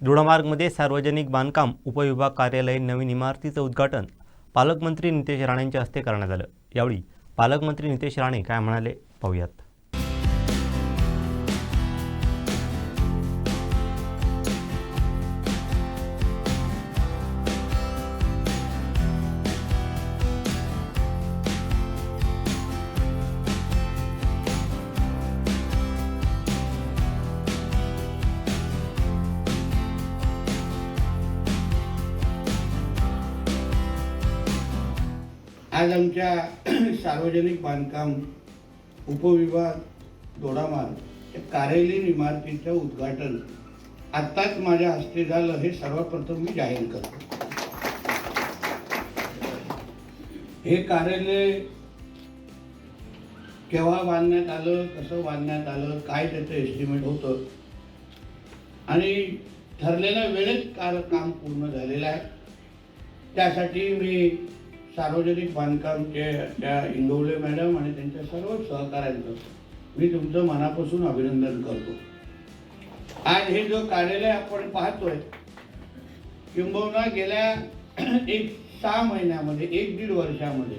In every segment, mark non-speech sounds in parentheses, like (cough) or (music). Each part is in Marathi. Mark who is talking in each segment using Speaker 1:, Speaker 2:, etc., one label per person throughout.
Speaker 1: दोडामार्गमध्ये सार्वजनिक बांधकाम उपविभाग कार्यालय नवीन इमारतीचं उद्घाटन पालकमंत्री नितेश राणेंच्या हस्ते करण्यात आलं. यावेळी पालकमंत्री नितेश राणे काय म्हणाले पाहूयात.
Speaker 2: आज आमच्या (clears throat) सार्वजनिक बांधकाम उपविभाग दोडामार्ग या कार्यालयीन इमारतीचं उद्घाटन आत्ताच माझ्या हस्ते झालं हे सर्वप्रथम मी जाहीर करतो. हे कार्यालय केव्हा बांधण्यात आलं कसं बांधण्यात आलं काय त्याचं एस्टिमेट होतं? आणि ठरलेल्या वेळेत कार काम पूर्ण झालेलं आहे. त्यासाठी मी सार्वजनिक बांधकामचे त्या इंगवले मॅडम आणि त्यांच्या सर्व सहकाऱ्यांचं मी तुमचं मनापासून अभिनंदन करतो. आज हे जो कार्यालय आपण पाहतोय किंबहुना गेल्या (clears throat) एक सहा महिन्यामध्ये एक दीड वर्षामध्ये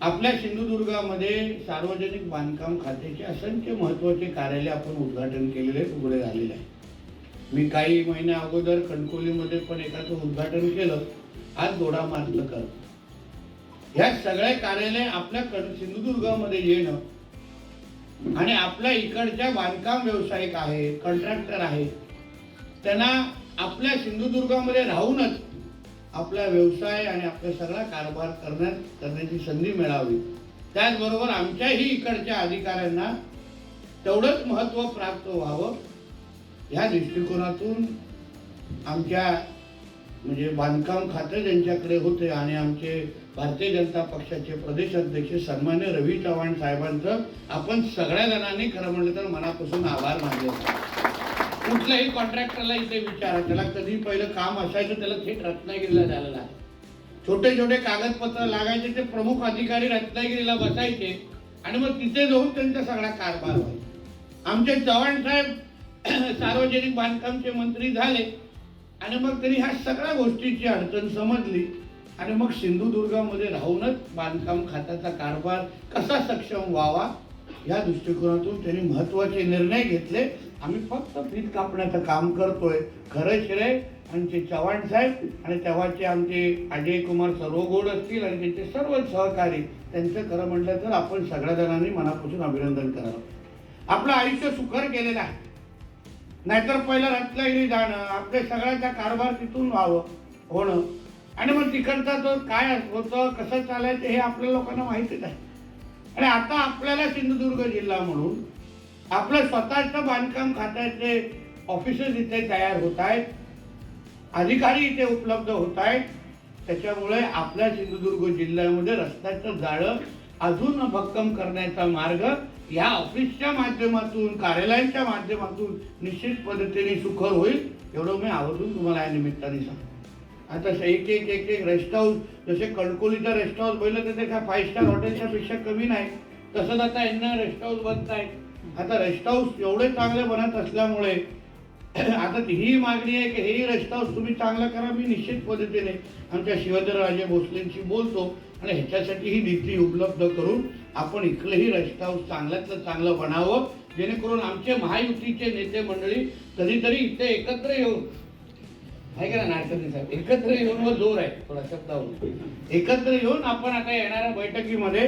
Speaker 2: आपल्या सिंधुदुर्गामध्ये सार्वजनिक बांधकाम खात्याचे असंख्य महत्त्वाचे कार्यालय आपण उद्घाटन केलेले उघडे झालेले आहे. मी काही महिन्या अगोदर कणकोलीमध्ये पण एकाचं उद्घाटन केलं आज दोडा मार्ग करतो. ह्या सगळ्या कार्यालय आपल्या सिंधुदुर्गामध्ये येणं. आणि आपल्या इकडच्या बांधकाम व्यावसायिक आहे कॉन्ट्रॅक्टर आहे. त्यांना आपल्या सिंधुदुर्गामध्ये राहूनच आपला व्यवसाय आणि आपला सगळा कारभार करण्यात करण्याची संधी मिळावी. त्याचबरोबर आमच्याही इकडच्या अधिकाऱ्यांना तेवढंच महत्त्व प्राप्त व्हावं. ह्या दृष्टिकोनातून आमच्या म्हणजे बांधकाम खातं ज्यांच्याकडे होते आणि आमचे भारतीय जनता पक्षाचे प्रदेश अध्यक्ष सन्मान्य रवी चव्हाण साहेबांचं आपण सगळ्या जणांनी खरं म्हणलं तर मनापासून आभार मानले कुठल्याही कॉन्ट्रॅक्टरला इथे विचारा. त्याला कधी पहिलं काम असायचं त्याला थेट रत्नागिरीला झालेलं आहे छोटे छोटे कागदपत्र लागायचे ते प्रमुख अधिकारी रत्नागिरीला बसायचे आणि मग तिथे जाऊन त्यांचा सगळा कारभार व्हायचा. आमचे चव्हाण साहेब (clears throat) सार्वजनिक बांधकामचे मंत्री झाले. आणि मग त्यांनी ह्या सगळ्या गोष्टीची अडचण समजली. आणि मग सिंधुदुर्गामध्ये राहूनच बांधकाम खात्याचा कारभार कसा सक्षम व्हावा या दृष्टिकोनातून त्यांनी महत्त्वाचे निर्णय घेतले. आम्ही फक्त फीत कापण्याचं काम करतोय. खरं शिरे आमचे चव्हाण साहेब आणि तेव्हाचे आमचे अजय कुमार सर्वगोड असतील आणि त्यांचे सर्व सहकारी त्यांचं खरं म्हटलं तर आपण सगळ्या जणांनी मनापासून अभिनंदन करावं. आपलं आयुष्य सुखर केलेलं आहे. नाहीतर पहिलं रत्नागिरी जाणं आपल्या सगळ्याचा कारभार तिथून व्हावं होणं. आणि मग तिकडचा तो काय होतं कसं चालायचं हे आपल्या लोकांना माहितीच आहे. आणि आता आपल्याला सिंधुदुर्ग जिल्हा म्हणून आपलं स्वतःचं बांधकाम खात्याचे ऑफिसेस इथे तयार होत आहेत. अधिकारी इथे उपलब्ध होत आहेत. त्याच्यामुळे आपल्या सिंधुदुर्ग जिल्ह्यामध्ये रस्त्याचं जाळं अजून भक्कम करण्याचा मार्ग या ऑफिसच्या माध्यमातून कार्यालयांच्या माध्यमातून निश्चित पद्धतीने सुखर होईल एवढं मी आवर्जून तुम्हाला या निमित्ताने सांगतो. आता स- एक एक एक एक रेस्ट हाऊस जसे कणकोलीचं रेस्ट हाऊस बघितलं तर ते काय फाईव्ह स्टार हॉटेलच्या पेक्षा कमी नाही. तसंच आता यांना रेस्ट हाऊस बनत आहेत आता रेस्ट हाऊस एवढे चांगले बनत असल्यामुळे आता ही मागणी आहे की हे रेस्ट हाऊस तुम्ही चांगलं करा मी निश्चित पद्धतीने आमच्या शिवेंद्रराजे भोसलेंशी बोलतो आणि ह्याच्यासाठी ही निधी उपलब्ध करून आपण इथलंही रेस्ट हाऊस चांगल्यातलं चांगलं बनावं जेणेकरून आमचे महायुतीचे नेते मंडळी कधीतरी इथे एकत्र येऊन आहे का नाही साहेब? एकत्र येऊन व जोर आहे थोडा शब्दावर एकत्र येऊन आपण आता येणाऱ्या बैठकीमध्ये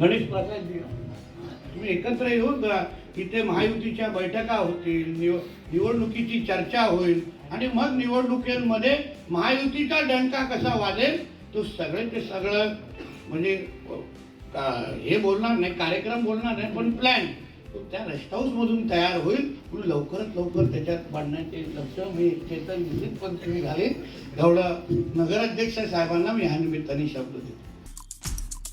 Speaker 2: गणेश प्रसादजी तुम्ही एकत्र येऊन जा इथे महायुतीच्या बैठका होतील निव- निवडणुकीची चर्चा होईल आणि मग निवडणुकीमध्ये महायुतीचा डंका कसा वाजेल तो सगळे ते सगळं म्हणजे हे बोलणार नाही कार्यक्रम बोलणार नाही पण प्लॅन त्या रेस्ट हाऊसमधून तयार होईल म्हणून लवकरात लवकर त्याच्यात बांधण्याचे लक्ष मी चेतन निश्चितपणे पद्धतीने घालीन. एवढं नगराध्यक्ष साहेबांना मी ह्या निमित्ताने शब्द देतो.